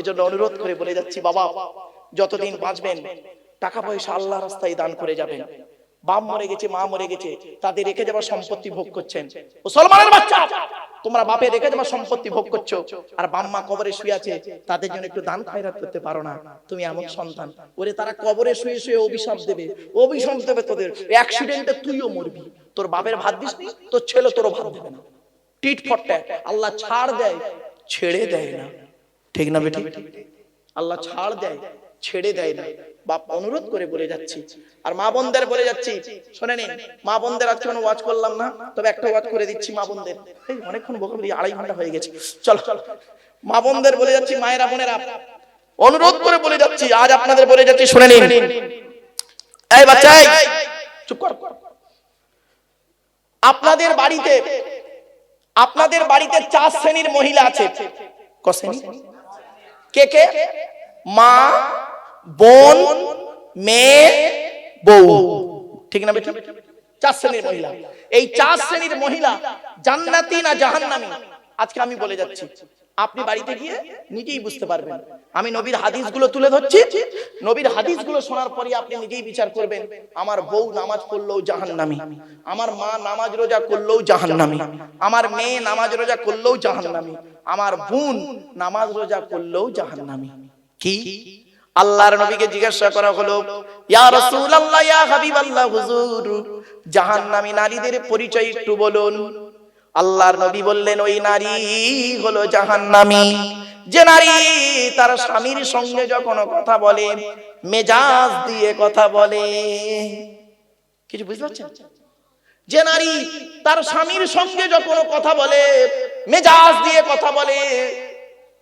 এজন্য অনুরোধ করে বলে যাচ্ছি, বাবা, যতদিন বাঁচবেন টাকা পয়সা আল্লাহ রাস্তায় দান করে যাবেন। বাপ মরে গেছে, মা মরে গেছে, তাদের রেখে যাওয়া সম্পত্তি ভোগ করছেন। মুসলমানের বাচ্চা, তোমরা বাপে রেখে যাওয়া সম্পত্তি ভোগ করছ, আর বাম্মা কবরে শুয়ে আছে, তাদের জন্য একটু দান খায়রাত করতে পারো না। তুমি এমন সন্তান, ওরে তারা কবরে শুয়ে শুয়ে অভিশাপ দেবে অভিশাপ দেবে তোদের অ্যাক্সিডেন্টে তুইও মরবি। তোর বাপের ভাত দিস তোর ছেলে তোরও ভাত দেবে না। টিট ফট্টা, আল্লাহ ছাড় দেয়, ছেড়ে দেয় না। ঠিক না বেটি আল্লাহ ছাড় দেয় ছেড়ে দেয় না। বাপ অনুরোধ করে বলে যাচ্ছি। আর মা বোনদের বলে যাচ্ছি শোনে নিন মা বোনদের আজকে কোনো ওয়াজ করলাম না তবে একটা ওয়াজ করে দিচ্ছি মা বোনদের। এই অনেকক্ষণ বকে বলি আড়াই ঘণ্টা হয়ে গেছে। চলো চলো। মা বোনদের বলে যাচ্ছি মায়েরা বোনেরা অনুরোধ করে বলে যাচ্ছি আজ আপনাদের বলে যাচ্ছি শুনে নিন এই বাচ্চা এই, চুপ কর। আপনাদের বাড়িতে আপনাদের বাড়িতে চার শ্রেণির মহিলা আছে। ক শ্রেণি? কে কে? মা, বোন, মেয়ে, বউ। ঠিক না বেটা চার শ্রেণির মহিলা। এই চার শ্রেণির মহিলা জান্নাতি না জাহান্নামি? আজকে আমি বলে যাচ্ছি। আপনি বাড়িতে গিয়ে নিজেই বুঝতে পারবেন। আমি নবীর হাদিসগুলো তুলে ধরছি। নবীর হাদিসগুলো শোনার পরে আপনি নিজেই বিচার করবেন। আমার বউ নামাজ পড়লেও জাহান্নামী। আমার মা নামাজ রোজা করলেও জাহান্নামী। আমার মেয়ে নামাজ রোজা করলেও জাহান্নামী। আমার বোন নামাজ রোজা করলেও জাহান্নামী। কি? আল্লাহর নবীকে জিজ্ঞাসা করা হলো ইয়া রাসূলুল্লাহ ইয়া হাবিবাল্লাহ হুজুর। জাহান্নামী নারীদের পরিচয় একটু বলুন। আল্লাহর নবী বললেন, ওই নারী হলো জাহান্নামী। যে নারী তার স্বামীর সঙ্গে যখন কথা বলে, মেজাজ দিয়ে কথা বলে। কিছু বুঝতে পারছেন? যে নারী তার স্বামীর সঙ্গে যখন কথা বলে, মেজাজ দিয়ে কথা বলে,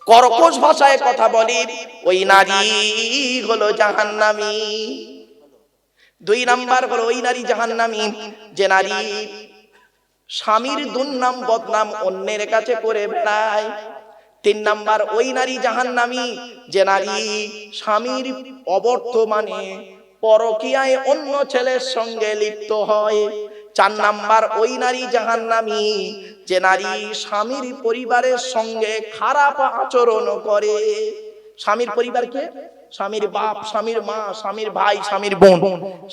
কর্কশ ভাষায় কথা বলে, ওই নারী হলো জাহান্নামী। দুই নাম্বার হলো, ওই নারী জাহান্নামী। যে নারী স্বামীর দুর্নাম বদনাম অন্যের কাছে করে বেড়ায়। তিন নাম্বার, ওই নারী জাহান্নামী, যে নারী স্বামীর অবর্তমানে পরকিয়ায় অন্য ছেলের সঙ্গে লিপ্ত হয়। চার নাম্বার, ওই নারী জাহান্নামী, যে নারী স্বামীর পরিবারের সঙ্গে খারাপ আচরণ করে। স্বামীর পরিবারকে স্বামীর বাপ স্বামীর মা স্বামীর ভাই স্বামীর বোন।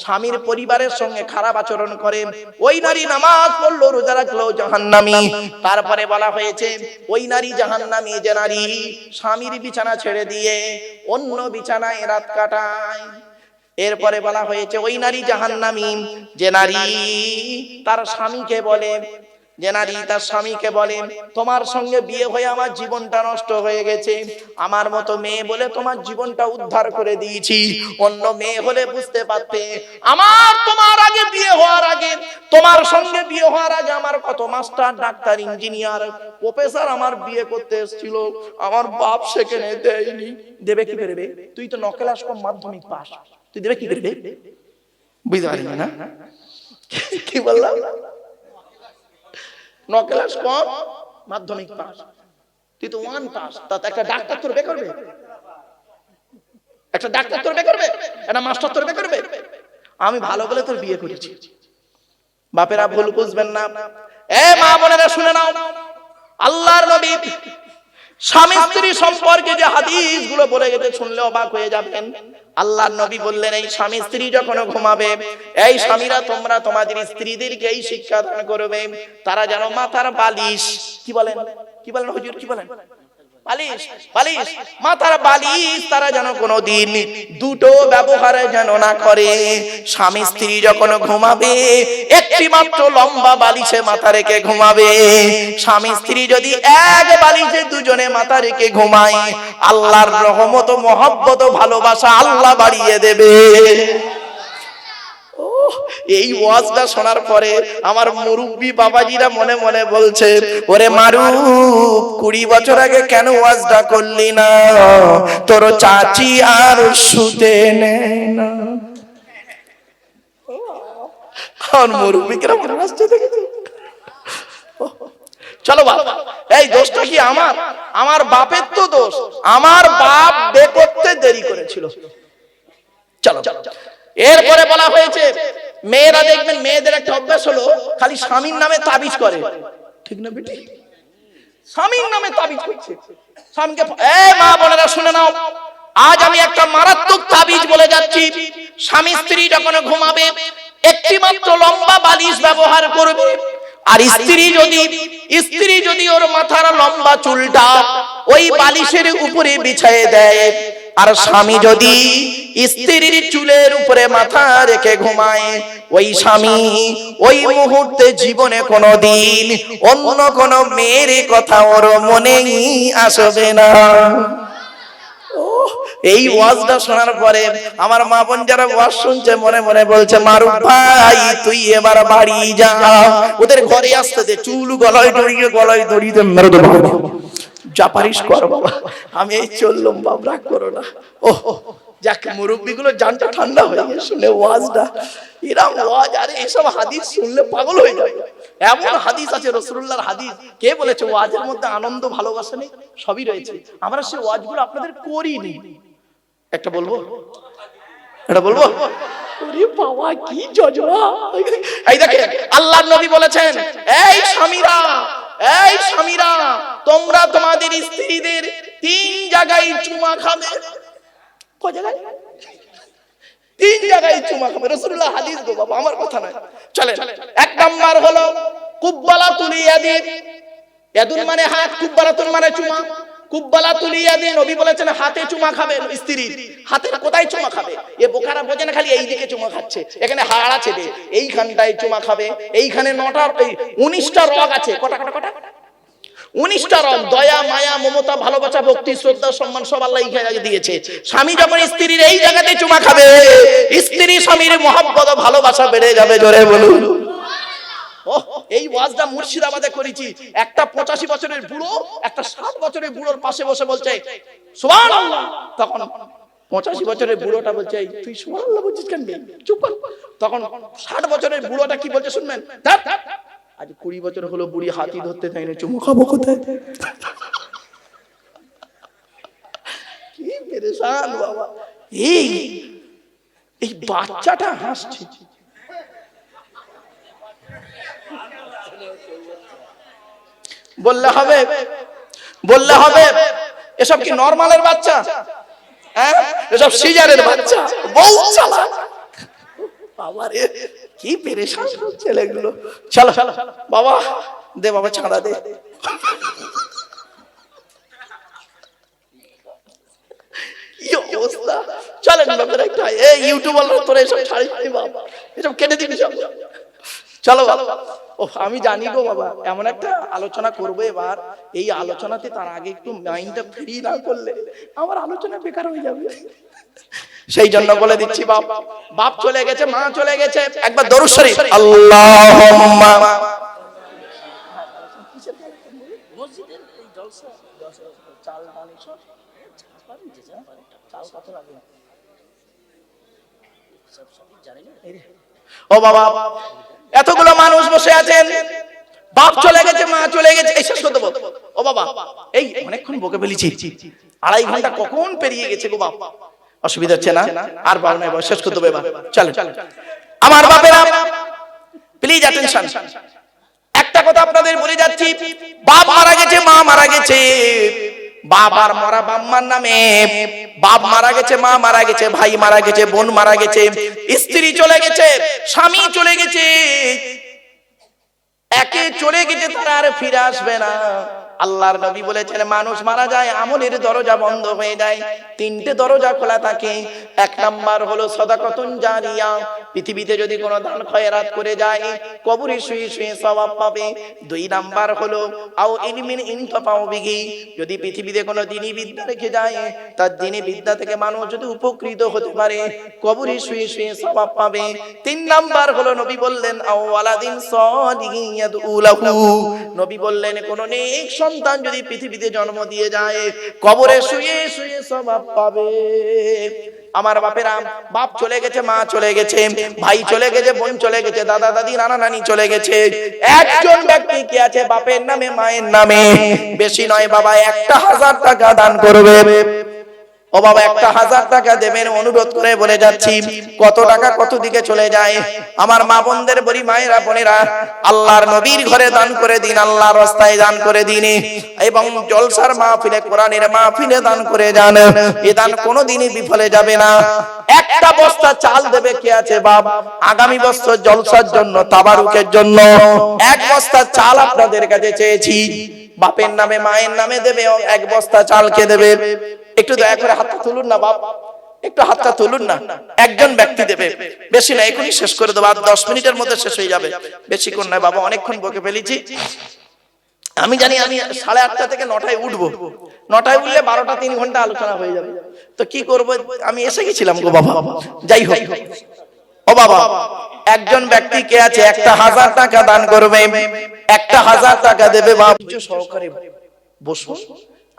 স্বামীর পরিবারের সঙ্গে খারাপ আচরণ করে ওই নারী নামাজ পড়ল রোজা রাখল জাহান্নামী। তারপরে বলা হয়েছে ওই নারী জাহান্নামী যে নারী স্বামীর বিছানা ছেড়ে দিয়ে অন্য বিছানায় রাত কাটায়। এরপরে বলা হয়েছে ওই নারী জাহান্নামী যে নারী তার স্বামীকে বলে যে নারী তার স্বামীকে বলে, তোমার সঙ্গে বিয়ে হয়ে আমার জীবনটা নষ্ট হয়ে গেছে। আমার মতো মেয়ে বলে তোমার জীবনটা উদ্ধার করে দিয়েছি। অন্য মেয়ে হলে বুঝতে পারতে, আমার তোমার আগে বিয়ে হওয়ার আগে, তোমার সঙ্গে বিয়ে হওয়ার আগে আমার কত মাস্টার, ডাক্তার, ইঞ্জিনিয়ার, প্রফেসর আমার বিয়ে করতে এসেছিল। আমার বাপ সেখানে দেয়নি। দেবে কি করবে তুই তো নকলাস কম মাধ্যমিক পাস। তুই দেবে কি করবে বুঝতে পারবি না? কি বললাম? ন ক্লাস মাধ্যমিক পাস তুই তো ওয়ান পাস তা একটা ডাক্তার তোর বে করবে? একটা ডাক্তার তোর করবে? একটা মাস্টার তোর বে করবে? আমি ভালো বলে তোর বিয়ে করেছি। বাপেরা ভুল বুঝবেন না। এ মা বোনেরা শুনে নাও। আল্লাহর নবী স্বামী স্ত্রী সম্পর্কে যে হাদিসগুলো বলে গেছে, শুনলে অবাক হয়ে যাবেন। আল্লাহর নবী বললেন, এই স্বামী স্ত্রী যখন ঘুমাবে, এই স্বামীরা তোমরা তোমাদের স্ত্রীদেরকে এই শিক্ষা দান করবে। তারা যেন মাথার বালিশ, কি বলেন? কি বলেন হজুর, কি বলেন? বালিশ দুটো ব্যবহার যেন না করে। স্বামী, স্ত্রী যখন ঘুমাবে, একটি মাত্র লম্বা বালিশে মাথা রেখে ঘুমাবে। স্বামী, স্ত্রী যদি এক বালিশে দুজনে মাথা রেখে ঘুমায়, আল্লাহর রহমত মহব্বত ভালোবাসা আল্লাহ বাড়িয়ে দেবে। এই ওয়াজটা শোনার পরে আমার মুরব্বী বাবাজিরা মনে মনে বলছে, ওরে মারু কুড়ি বছর আগে কেন ওয়াজটা করলি না? তোর চাচি আর শুতে না। চলো বাবা, এই দোষটা কি আমার? আমার বাপের তো দোষ। আমার বাপ বে করতে দেরি করেছিল। চলো। এরপরে বলা হয়েছে মেয়েরা দেখবেন মেয়েদের একটা অভ্যাস হলো, খালি স্বামীর নামে তাবিজ করে। ঠিক না বেটি? স্বামীর নামে তাবিজ করছে। স্বামীকে এ মা বোনেরা শুনে নাও। আজ আমি একটা মারাত্মক তাবিজ বলে যাচ্ছি। স্বামী স্ত্রী যখন ঘুমাবে, একটি মাত্র লম্বা বালিশ ব্যবহার করবে। আর স্ত্রী যদি স্ত্রী যদি ওর মাথার লম্বা চুলটা ওই বালিশের উপরে বিছায়ে দেয়, আর স্বামী যদি স্ত্রীর চুলের উপরে মাথা রেখে ঘুমায়। ওই স্বামী ওই মুহূর্তে জীবনে কোনো দিন অন্য কোনো মেয়ের কথা ওর মনেই আসবে না। এই ওয়াজটা শোনার পরে আমার মা বোন যারা ওয়াজ শুনছে, মনে মনে বলছে মারু ভাই, তুই এবার বাড়ি যা। ওদের ঘরে আসতে দে, চুল গলায় দড়িয়ে গলায় দড়িয়ে মেরে দেবো। যা পারিস কর বাবা। আমি এই চললাম বাবা রাগ করো না। ও যাক মুরব্বী গুলো জানটা ঠান্ডা হয়ে শুনে ওয়াজটা। ওয়াজ, আরে এসব হাদিস শুনলে পাগল হয়ে যাবে। এমন হাদিস আছে হাদিস। কে বলেছে, ওয়াজের মধ্যে আনন্দ, ভালোবাসা নেই? সবই রয়েছে। আমরা ওয়াজগুলো আপনাদের করিনি। একটা বলব? এটা বলব? বাবা, কি জজবা। এই নবী বলেছেন, এই স্বামীরা এই স্বামীরা, তোমরা তোমাদের স্ত্রীদের তিন জায়গায় চুমা খাবে। তিন জায়গায় চুমা খাবে রসুল্লাহ হাদিস গো বাবা, আমার কথা নয়। চলেন, এক নাম্বার হলো কুব্বালা দিয়ে ইয়াদুন মানে হাত মানে চুমা। কুব্বালা নবী বলেছেন হাতে চুমা খাবে স্ত্রী। হাতের কোথায় চুমা খাবে? এ বোকারা বোঝে না, খালি এই দিকে চুমা খাচ্ছে। এখানে হাড় আছে এইখানটায় চুমা খাবে। এইখানে নটা উনিশটা রগ আছে। কটা কটা কটা? উনিশটা রং দয়া মায়া মমতা ভালোবাসা ভক্তি শ্রদ্ধা সম্মান সব আল্লাহ দিয়েছে। স্বামী যখন স্ত্রীর এই জায়গাতে চুমা খাবে স্ত্রী স্বামীর মহাব্বত ভালোবাসা বেড়ে যাবে জোরে বলুন। এই ওয়াজটা মুর্শিদাবাদে করেছি। একটা পঁচাশি বছরের বুড়ো একটা ষাট বছরের বুড়োর পাশে বসে বলছে তখন পঁচাশি বছরের বুড়োটা বলছে "এই, তুই সুবহানাল্লাহ বলছিস কেন চুপ কর। তখন ষাট বছরের বুড়োটা কি বলছে শুনবেন। আজ কুড়ি বছর হলো বুড়ি হাতি ধরতে দেয় না চুমু খাব কোথায়? কি পেরেশান বাবা। এই এই বাচ্চাটা হাসছে। বললে হবে বললে হবে এসব কি নরমালের বাচ্চা? হ্যাঁ? এসব সিজারের বাচ্চা? বউ চালা বাবারে কি পেরেশান ছেলেগুলো। চলো চলো। বাবা দে বাবা ছাড়া দে। কি অবস্থা? চলেন বাবা একটা এই তোরা এসব বাবা। এসব কেটে দিবি সব। চলো ও আমি জানি গো বাবা এমন একটা আলোচনা করব এবার। এই আলোচনাতে তার আগে একটু মাইন্ডটা ফ্রি না করলে আমার আলোচনা বেকার হয়ে যাবে। সেই জন্য বলে দিচ্ছি বাপ। বাপ চলে গেছে মা চলে গেছে। একবার দরুদ শরীফ। আল্লাহুম্মা। ও বাবা এতগুলো মানুষ বসে আছেন। বাপ চলে গেছে মা চলে গেছে এই শেষ দেবো ও বাবা এই অনেকক্ষণ বকে ফেলেছি। আড়াই ঘণ্টা কখন পেরিয়ে গেছে গো বাপ? অসুবিধা হচ্ছে না। আর বাবা নয় শেষ করে দেবো এবার। চলে আমার বাপেরা প্লিজ অ্যাটেনশন একটা কথা আপনাদের বলে যাচ্ছি। বাপ মারা গেছে মা মারা গেছে। বাবার মরা বাম্মার নামে। বাপ মারা গেছে মা মারা গেছে ভাই মারা গেছে বোন মারা গেছে। স্ত্রী চলে গেছে স্বামী চলে গেছে। একে চলে গেছে তারা আর ফিরে আসবে না। আল্লাহর নবী বলেছেন, মানুষ মারা যায়, আমলের দরজা বন্ধ হয়ে যায়। তিনটে দরজা খোলা থাকে। এক নাম্বার হলো সদাকতুন জারিয়া। পৃথিবীতে যদি কোনো দান খয়রাত করে যায়, কবরে শুয়ে শুয়ে সওয়াব পাবে। দুই নাম্বার হলো, আও ইলমিন ইনতাফাউ বিহি। যদি পৃথিবীতে কোনো দিনী বিদ্যা রেখে যায়, তার দিনী বিদ্যা থেকে মানুষ যদি উপকৃত হতে পারে, কবরে শুয়ে শুয়ে সওয়াব পাবে। তিন নাম্বার হলো, নবী বললেন, আও ওয়ালাদিন সালিহিন ইয়াদউ লাহু। নবী বললেন, কোন নেক সন্তান যদি পৃথিবীতে জন্ম দিয়ে যায়, কবরে শুয়ে শুয়ে স্বভাব পাবে। আমার বাপেরা, বাপ চলে গেছে, মা চলে গেছে, ভাই চলে গেছে, বোন চলে গেছে, দাদা, দাদি, নানা, নানি চলে গেছে। একজন ব্যক্তি কি আছে? বাপের নামে, মায়ের নামে। বেশি নয় বাবা, একটা হাজার টাকা দান করবে। ও বাবা, একটা হাজার টাকা দেবেন অনুরোধ করে বলে যাচ্ছি। কত টাকা কত দিকে চলে যায়? আমার মা বোনদের বলি, মায়েরা, বোনেরা, আল্লাহর নবীর ঘরে দান করে দিন, আল্লাহর রাস্তায় দান করে দিন। এবং জলসার মাহফিলে, কোরআনের মাহফিলে দান করে যান। এ দান কোনোদিনই বিফলে যাবে না। একটা বস্তা চাল দেবে কে আছে, বাপ? আগামী বছর জলসার জন্য, তাবারুকের জন্য। এক বস্তা চাল আপনাদের কাছে চেয়েছি। বাপের নামে, মায়ের নামে দেবে এক বস্তা চালকে দেবে। একটু দয়া করে হাতটা তুলুন না, বাপ। একটু হাতটা তুলুন না। একজন ব্যক্তি দেবে। বেশি না, এখনই শেষ করে দেবো, আর দশ মিনিটের মধ্যে শেষ হয়ে যাবে। বেশিক্ষণ নয় বাবা, অনেকক্ষণ বকে ফেলেছি। আমি জানি আমি সাড়ে আটটা থেকে নটায় উঠবো। নটায় উঠলে বারোটা তিন ঘণ্টা আলোচনা হয়ে যাবে। তো কি করব? আমি এসে গেছিলাম গো, বাবা। যাই হোক। বাবা, একজন ব্যক্তি কে আছে? একটা হাজার টাকা দান করবে, একটা হাজার টাকা দেবে সহকারে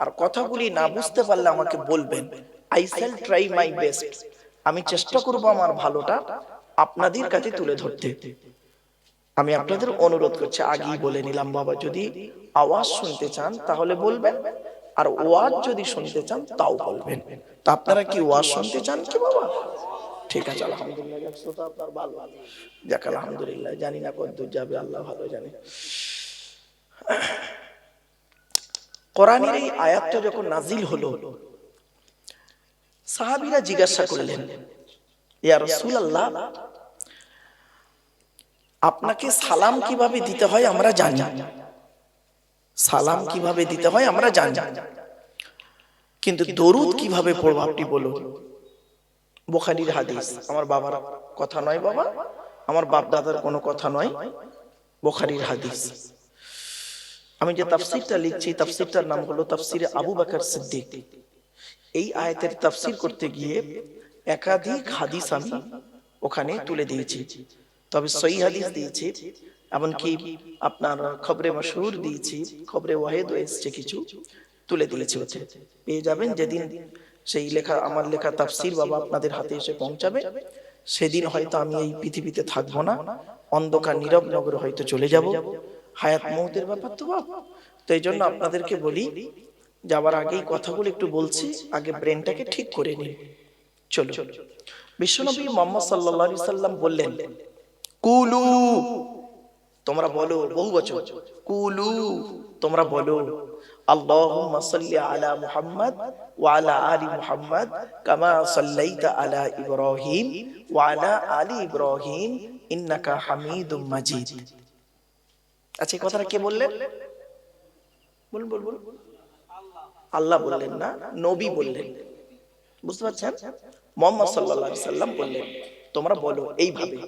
আর কথাগুলি না বুঝতে পারলে আমাকে বলবেন আই ট্রাই মাই বেস্ট আমি চেষ্টা করব আমার ভালোটা আপনাদের কাছে তুলে ধরতে। আমি আপনাদের অনুরোধ করছি, আগেই বলে নিলাম বাবা, যদি আওয়াজ শুনতে চান তাহলে বলবেন, আর ওয়াজ যদি শুনতে চান তাও বলবেন। তা আপনারা কি ওয়াজ শুনতে চান কি বাবা? ঠিক আছে আলহামদুলিল্লাহ যাক, শ্রোতা আপনার ভালো। যাক আলহামদুলিল্লাহ জানি না যাবে আল্লাহ ভালো জানে। কোরআনের এই আয়াতটা যখন নাজিল হলো সাহাবীরা জিজ্ঞাসা করলেন ইয়া রাসূলুল্লাহ আপনাকে সালাম কীভাবে দিতে হয় আমরা জানি। সালাম কীভাবে দিতে হয় আমরা জানি। কিন্তু দরুদ কীভাবে পড়ব আপনি বলুন। বোখারির হাদিস। আমার বাবার কথা নয় বাবা, আমার বাপ দাদার কোনো কথা নয়, বোখারির হাদিস। আমি যে তাফসিরটা লিখছি, তাফসিরটার নাম হলো তাফসিরে আবু বকর সিদ্দিক। এই আয়াতের তাফসির করতে গিয়ে একাধিক হাদিস আমি ওখানে তুলে দিয়েছি। তবে সহি হাদিস দিয়েছি, এমনকি আপনার খবরে মশহুর দিয়েছি, খবরে ওয়াহেদ এসছে কিছু তুলে দিয়েছি। পেয়ে যাবেন যেদিন সেই লেখা, আমার লেখা তাফসির বাবা আপনাদের হাতে এসে পৌঁছাবে। সেদিন হয়তো আমি এই পৃথিবীতে থাকব না, অন্ধকার, নীরব নগরে হয়তো চলে যাব। হায়াত মৌতের ব্যাপার তো বাপ। তো এই জন্য আপনাদেরকে বলি, যাওয়ার আগেই কথাগুলো একটু বলছি, আগে ব্রেনটাকে ঠিক করে নিন। চলো। বিশ্বনবী মোহাম্মদ আলাইহি সাল্লাম বললেন, কুলু, তোমরা বলো, বহু বছর। কুলু, তোমরা বলো সাল্লি আলা মুহাম্মদ ওয়া আলা আলি মুহাম্মদ কামা সাল্লাইতা আলা ইব্রাহিম ওয়া আলা আলি ইব্রাহিম ইন্নাকা হামিদুম আচ্ছা কথাটা কে বললেন? বলুন বলুন আল্লাহ বললেন না, নবী বললেন। বুঝতে পারছেন? মোহাম্মদ সাল্লাল্লাহু সাল্লাম বললেন, তোমরা বলো এইভাবে।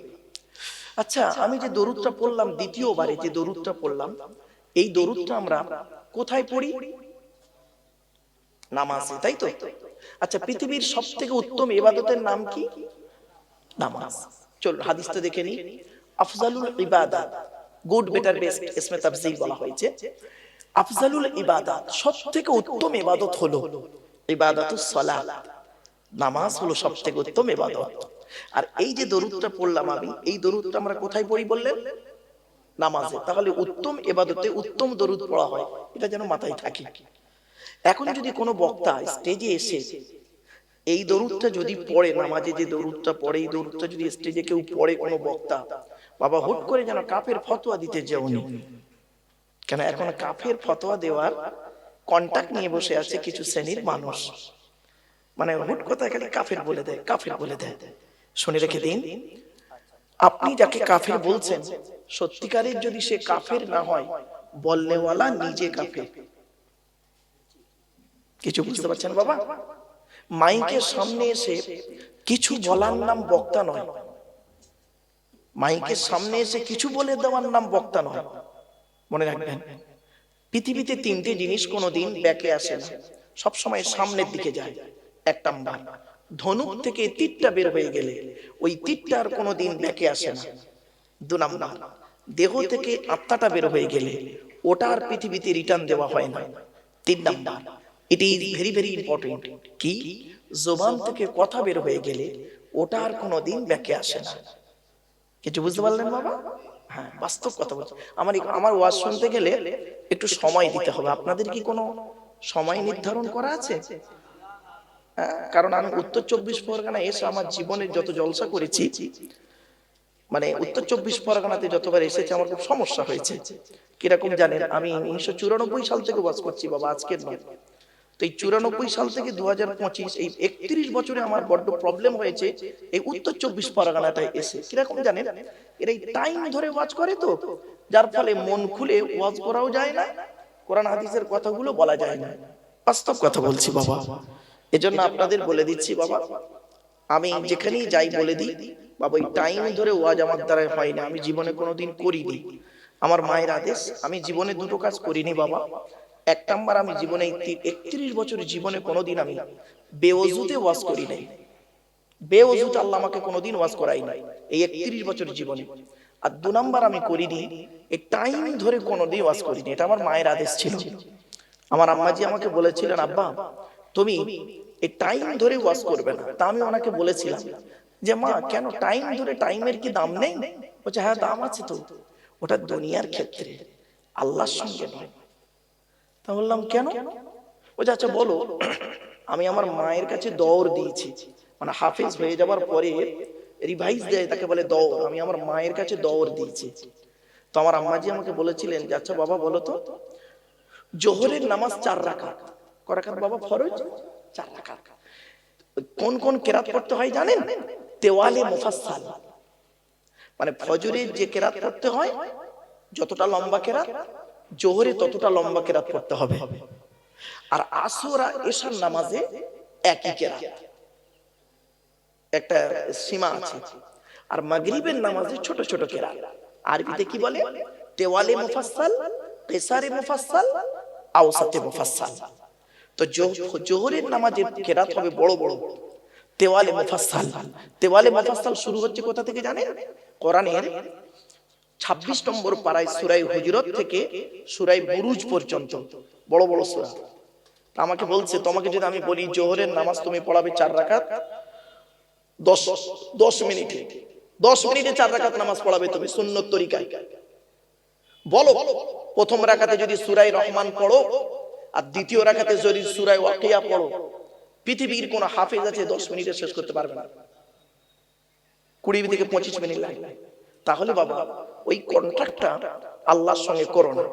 আচ্ছা আমি যে দরুদটা পড়লাম, দ্বিতীয়বারে যে দরুদটা পড়লাম, এই দরুদটা আমরা কোথায় পড়ি? নামাজে তাই তো? আচ্ছা পৃথিবীর সব থেকে উত্তম ইবাদতের নাম কি? নামাজ চল হাদিসটা দেখে নি আফজালুল ইবাদাত গুড বেটার বেস্ট ইসমে তাফসীর বলা হয়েছে। আফজালুল ইবাদাত সব থেকে উত্তম ইবাদত হলো ইবাদাতুস সালাত। নামাজ হলো সব থেকে উত্তম ইবাদত আর এই যে দরুদটা পড়লাম আমি এই দরুদটা আমরা কোথায় পড়ি বললেন নামাজে। তাহলে উত্তম এবাদতে উত্তম দরুদ পড়া হয় এটা যেন মাথায় থাকে। এখন যদি কোনো বক্তা স্টেজে এসে এই দরুদটা যদি পড়ে নামাজে যে দরুদটা পড়ে এই দরুদটা যদি স্টেজে কেউ পড়ে কোনো বক্তা বাবা হুট করে যেন কাফের ফতোয়া দিতে যেওনি। কেন এখন কাফের ফতোয়া দেওয়ার কন্টাক্ট নিয়ে বসে আছে কিছু শ্রেণির মানুষ। মানে হুট কথা খালি কাফের বলে দেয় কাফের বলে দেয়। শুনে রেখে দিন। আপনি যাকে কাফের বলছেন সত্যিকারের যদি সে কাফের না হয় বলনেওয়ালা নিজে কাফের। কিছু বুঝতে পারছেন বাবা? মাইকের সামনে এসে কিছু বলার নাম বক্তা নয়। মাইকের সামনে এসে কিছু বলে দেওয়ার নাম বক্তা নয়। মনে রাখবেন পৃথিবীতে তিনটে জিনিস কোনোদিন ব্যাকে আসে না। সব সময় সামনের দিকে যায়। এক নাম্বার। ধনুক থেকে তীরটা বের হয়ে গেলে ওই তীরটা আর কোনোদিন ব্যাকে আসে না। দু নাম্বার দেহ থেকে আত্মাটা বের হয়ে গেলে ওটা আর পৃথিবীতে রিটার্ন দেওয়া হয় না। তিন নাম্বার এটি ভেরি ভেরি ইম্পর্টেন্ট কি? জবান থেকে কথা বের হয়ে গেলে ওটা আর কোনোদিন ব্যাকে আসে না। কিছু বুঝতে পারলেন বাবা? হ্যাঁ বাস্তব কথা বলছি। আমার আমার ওয়াজ শুনতে গেলে একটু সময় দিতে হবে। আপনাদের কি কোনো সময় নির্ধারণ করা আছে? হ্যাঁ, কারণ আমি উত্তর চব্বিশ পরগনা এসে আমার জীবনের যত জলসা করেছি মানে উত্তর চব্বিশ পরগনাতে যতবার এসেছে, আমার খুব সমস্যা হয়েছে। কীরকম জানেন, আমি উনিশশো চুরানব্বই সাল থেকে বাস করছি, বাবা, আজকের নয়। তো এই চুরানব্বই সাল থেকে দু হাজার পঁচিশ, এই একত্রিশ বছরে আমার বড্ড প্রবলেম হয়েছে এই উত্তর চব্বিশ পরগনাটায় এসে। কীরকম জানেন, এরা এই টাইম ধরে ওয়াজ করে তো, যার ফলে মন খুলে ওয়াজ করাও যায় না, কোরআন হাদিসের কথাগুলো বলা যায় না। বাস্তব কথা বলছি, বাবা। এজন্য আপনাদের বলে দিচ্ছি বাবা আমি যেখানেই যাই বলে দিই বাবা ওই টাইম ধরে ওয়াজ আমার দ্বারা হয় না আমি জীবনে কোনোদিন করিনি আমার মায়ের আদেশ আমি জীবনে দুটো কাজ করিনি বাবা। এক নাম্বার আমি জীবনে একত্রিশ বছর জীবনে কোনোদিন আমি বেওজুতে ওয়াজ করি নাই। বেওজুতে আল্লাহ আমাকে কোনোদিন ওয়াজ করাই নাই এই একত্রিশ বছর জীবনে। আর দু নাম্বার আমি করিনি এই টাইম ধরে কোনোদিন ওয়াজ করিনি এটা আমার মায়ের আদেশ ছিল আমার আম্মাজি আমাকে বলেছিলেন আব্বা তুমি এই টাইম ধরে ওয়াজ করবে না। তা আমি ওনাকে বলেছিলাম যে, মা, কেন টাইম ধরে টাইমের কি দাম নেই? বলছে হ্যাঁ দাম আছে তো। ওটা দুনিয়ার ক্ষেত্রে আল্লাহর সঙ্গে নয়। তা বললাম, কেন? বলছে আচ্ছা বলো, আমি আমার মায়ের কাছে দৌড় দিয়েছি। মানে হাফিজ হয়ে যাবার পরে রিভাইজ দেয়, তাকে বলে, দৌড়, আমি আমার মায়ের কাছে দৌড় দিয়েছি। তো আমার আম্মাজি আমাকে বলেছিলেন যে আচ্ছা বাবা, বলো তো, জোহরের নামাজ চার রাকাত করাকাত বাবা ফরজ? চার রাকাত। কোন কোন কেরাত পড়তে হয় জানেন? তেওয়ালে মুফাসসাল। মানে ফজরের যে কেরাত পড়তে হয় যতটা লম্বা কেরাত জোহরে ততটা লম্বা কেরাত পড়তে হবে। আর আসরা এশার নামাজে একই কেরাত। একটা সীমা আছে। আর মাগরিবের নামাজে ছোট ছোট কেরাত। আরবিতে কি বলে? তেওয়ালে মুফাসসাল কেসারে মুফাসসাল আওসাতে মুফাসসাল। তো জোহরের নামাজের কেরাত হবে বড় বড়। তেওয়ালে মুফাসসাল। তেওয়ালে মুফাসসাল শুরু হচ্ছে কোথা থেকে জানেন? কোরআনের 26 নম্বর পারায় সূরা হুজুরত থেকে সূরা বুরুজ পর্যন্ত। বড় বড় সূরা। আমাকে বলছে তোমাকে যদি আমি বলি জোহরের নামাজ তুমি পড়াবে চার রাকাত দশ দশ মিনিটে। 10 মিনিটে চার রাকাত নামাজ পড়াবে তুমি সুন্নত তরিকায়। বলো প্রথম রাকাতে যদি সুরাই রহমান পড়ো আর দ্বিতীয় রাকাতে যদি সূরায়ে ওয়াকিয়া পড়ো, পৃথিবীর কোন হাফেজ আছে 10 মিনিটে শেষ করতে পারবে না। 20 থেকে 25 মিনিট লাগে। তাহলে বাবা, ওই কন্ট্রাক্টটা আল্লাহর সঙ্গে করো না।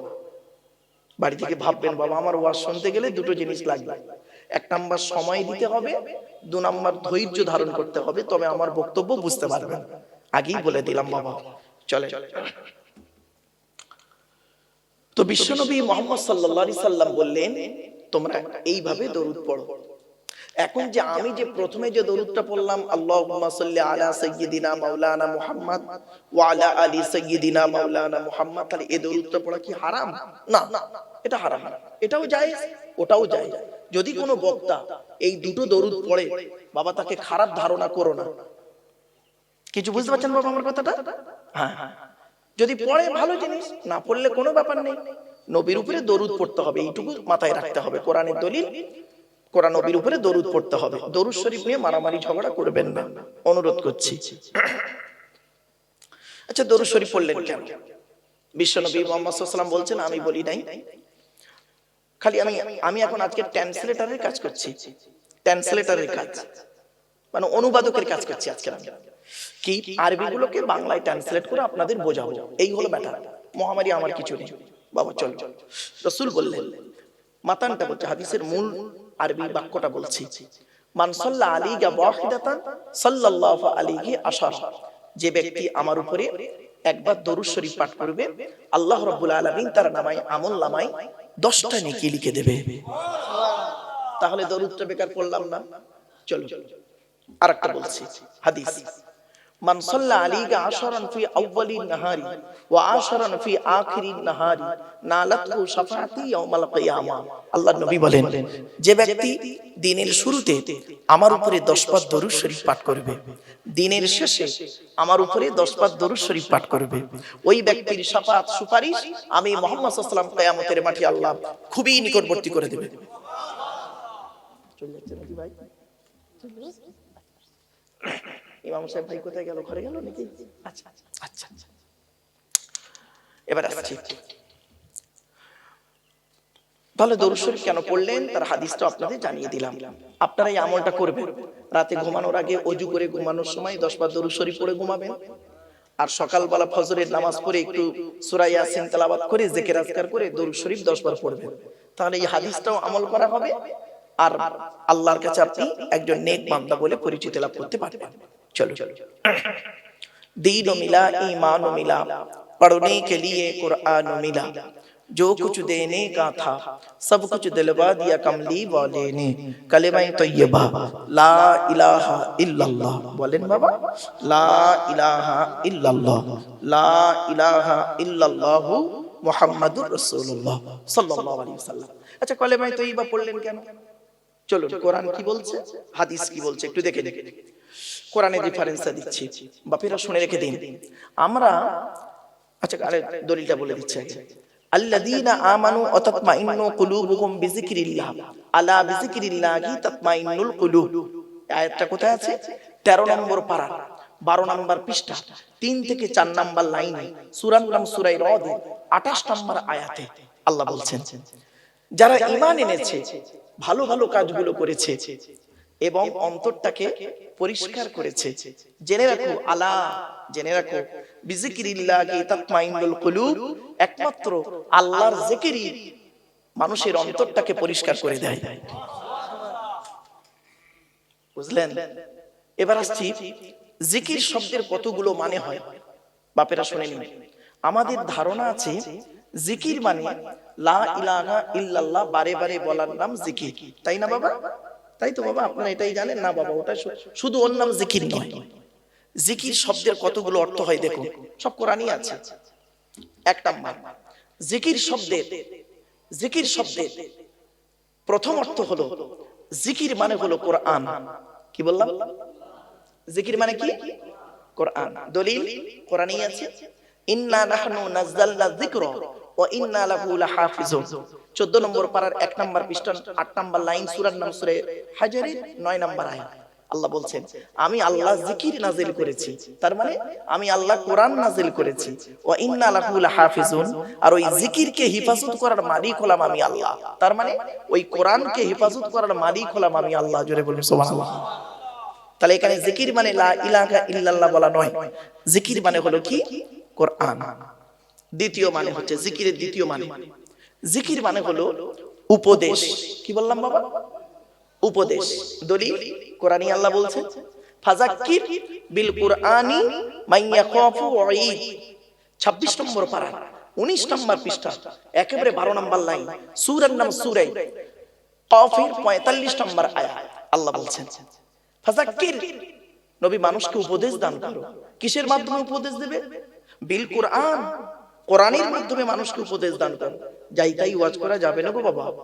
বাড়ি থেকে ভাববেন, বাবা, আমার ওয়াজ শুনতে গেলে দুটো জিনিস লাগবে। এক নাম্বার, সময় দিতে হবে। দু নাম্বার, ধৈর্য ধারণ করতে হবে। তবে আমার বক্তব্য বুঝতে পারবেন। আগেই বলে দিলাম বাবা। চলে চলে তো বিশ্বনবী মোহাম্মদ সাল্লাল্লাহু সাল্লাম বললেন, তোমরা এইভাবে দরুদ পড়ো। এখন যে আমি যে প্রথমে যে দরুদটা পড়লাম সাল্লি আলা মাওলানা মুহাম্মদ মাওলানা মুহাম্মদ, তাহলে এই দরুদটা পড়া কি হারাম? না, এটা হারাম। এটাও জায়েজ, ওটাও জায়েজ। যদি কোনো বক্তা এই দুটো দরুদ পড়ে, বাবা তাকে খারাপ ধারণা করো না। কিছু বুঝতে পারছেন বাবা আমার কথাটা? হ্যাঁ হ্যাঁ। যদি পড়ে ভালো জিনিস না পড়লে কোনো ব্যাপার নেই। নবীর উপরে দরুদ পড়তে হবে এইটুকু মাথায় রাখতে হবে। কোরআনের দলিল কোরআন নবীর উপরে দরুদ পড়তে হবে। দরুদ শরীফ নিয়ে মারামারি ঝগড়া করবেন না। অনুরোধ করছি। আচ্ছা দরুদ শরীফ পড়লেন কেন? বিশ্বনবী মোহাম্মদ সাল্লাম বলছেন আমি বলি নাই। খালি আমি আমি এখন আজকে ট্রান্সলেটরের কাজ করছি। ট্রান্সলেটরের কাজ। মানে অনুবাদকের কাজ করছি আজকে আমি। কি আরবি গুলোকে বাংলায় ট্রান্সলেট করে আপনাদের বোঝাবো। এই হলো ব্যাটার মহামারী আমার কিছু নেই। বাবা, চল। রসুল বললেন, মাতানটা বলছে, হাদিসের মূল আরবি বাক্যটা বলছি। মান সাল্লা আলাইহি ওয়াহিদাতান সাল্লাল্লাহু আলাইহি আশারা। যে ব্যক্তি আমার উপরে একবার দরুদ শরীফ পাঠ করবে, আল্লাহ রাব্বুল আলামিন তার নামায় আমল নামায় 10টা নেকি লিখে দেবে। তাহলে দরুদটা বেকার পড়লাম না। চলো, আরেকটা বলছি, হাদিস। মান সাল্লা আলাইকা ফি আউয়ালিন নাহারি ওয়া আশরান ফি আখিরিন নাহারি নালাতহু আল্লাহর নবী বলেন, যে ব্যক্তি দিনের শুরুতে আমার উপরে 10 পাত দরুদ শরীফ পাঠ করবে, দিনের শেষে আমার উপরে 10 পাত দরুদ শরীফ পাঠ করবে। ওই ব্যক্তির শাফাআত সুপারিশ আমি মুহাম্মদ সাল্লাল্লাহু আলাইহি কিয়ামতের মাঠে আল্লাহ খুবই নিকটবর্তী করে দেবে ভাই? ইমাম সাহেব ভাই কোথায় গেল? ঘরে গেল নাকি? আচ্ছা আচ্ছা আচ্ছা। এবার আসছি। তাহলে দরুদ শরীফ কেন পড়লেন? তার হাদিসটা আপনাদের জানিয়ে দিলাম। আপনারা এই আমলটা করবেন। রাতে ঘুমানোর আগে অজু করে ঘুমানোর সময় দশ বার দরুদ শরীফ পড়ে ঘুমাবেন। আর সকালবেলা ফজরের নামাজ পড়ে একটু সূরা ইয়াসিন তেলাওয়াত করে জিকির আজকার করে দরুদ শরীফ দশ বার পড়বেন। তাহলে এই হাদিসটাও আমল করা হবে। আর আল্লাহর কাছে আপনি একজন নেক বান্দা বলে পরিচিতি লাভ করতে পারবেন। চলো চলো दीन मिला ईमान मिला पढ़ने के लिए कुरान मिला जो कुछ देने का था सब कुछ दिलवा दिया कमली वाले ने कलेमा तैयबा ला इलाहा इल्लल्लाह बोलेन बाबा ला इलाहा इल्लल्लाह ला इलाहा इल्लल्लाह মুহাম্মাদুর রাসূলুল্লাহ সাল্লাল্লাহু আলাইহি ওয়াসাল্লাম আচ্ছা কলেমা তৈয়বা পড়লেন কেন চলুন কোরআন কি বলছে হাদিস কি বলছে একটু দেখে দেখে কোরআনে ডিফারেন্সটা দিচ্ছি। বাপেরা শুনে রেখে দিন। আমরা আচ্ছা আরে দলিলটা বলে দিচ্ছি। আল্লাযীনা আমানু ওয়া তাতমাইন্নু কুলুবুহুম বিযিকরিল্লাহ আলা বিযিকরিল্লাহি তাতমাইন্নুল কুলুব। আয়াতটা কোথায় আছে? 13 নম্বর পারা 12 নম্বর পৃষ্ঠা 3 থেকে 4 নম্বর লাইনে নাম সূরা রদ 28 নম্বর আয়াতে আল্লাহ বলছেন যারা ঈমান এনেছে ভালো ভালো কাজগুলো করেছে এবং অন্তরটাকে পরিষ্কার করেছে। জেনে রাখো আলা জেনে রাখো বিজিকিরিল্লাহি তাতমাইনুল কুলুব একমাত্র আল্লাহর জিকিরই মানুষের অন্তরটাকে পরিষ্কার করে দেয়। বুঝলেন? এবার আসছি জিকির শব্দের কতগুলো মানে হয়? বাপেরা শুনে নিন আমাদের ধারণা আছে জিকির মানে লা ইলাহা ইল্লাল্লাহ বারে বারে বলার নাম জিকির। তাই না বাবা? তাই তো বাবা, আপনারা এটাই জানেন? না বাবা, ওটা শুধু ওর নাম জিকির নয়। জিকির শব্দের কতগুলো অর্থ হয় দেখুন। সব কোরআনই আছে। এক নাম্বার, জিকির শব্দের জিকির শব্দের প্রথম অর্থ হলো, জিকির মানে হলো কোরআন। কি বললাম? জিকির মানে কি? কোরআন। দলিল কোরআনই আছে। ইন্না নাহনু নাযালনা যিকরা। ওয়া ইন্না লাহু লাহাফিজুন। 14 নম্বর পারার 1 নম্বর পৃষ্ঠা 8 নম্বর লাইন সূরার নাম সূরা হাজারের 9 নম্বর আয়াত। আল্লাহ বলছেন আমি আল্লাহ জিকির নাজিল করেছি। তার মানে আমি আল্লাহ কোরআন নাজিল করেছি। ওয়া ইন্না লাহু লাহাফিজুন। আর ওই জিকিরকে হেফাজত করার মালিক হলাম আমি আল্লাহ। তার মানে ওই কোরআনকে হেফাজত করার মালিক হলাম আমি আল্লাহ। জোরে বলুন সুবহানাল্লাহ। তাহলে এখানে জিকির মানে লা ইলাহা ইল্লাল্লাহ বলা নয়। জিকির মানে হলো কি? কোরআন। দ্বিতীয় মানে হচ্ছে জিকিরের দ্বিতীয় মানে। জিকির মানে হলো উপদেশ। কি বললাম বাবা? উপদেশ। দলিল? কোরআনী আল্লাহ বলছেন ফাজাক্কির বিল কুরআনি মাইয়া খাফু ওয়াঈদ। 26 নম্বর পারা। 19 নম্বর পৃষ্ঠা। একেবারে 12 নম্বর লাইন। সূরার নাম সূরা কাফির 45 নম্বর আয়াত। আল্লাহ বলছেন। ফাজাক্কির নবী মানুষকে উপদেশ দান করো। কিসের মাধ্যমে উপদেশ দেবে? বিল কোরআন। কোরআনের মাধ্যমে মানুষকে উপদেশ দান করো। যাই তাই ওয়াজ করা যাবে না গো বাবা।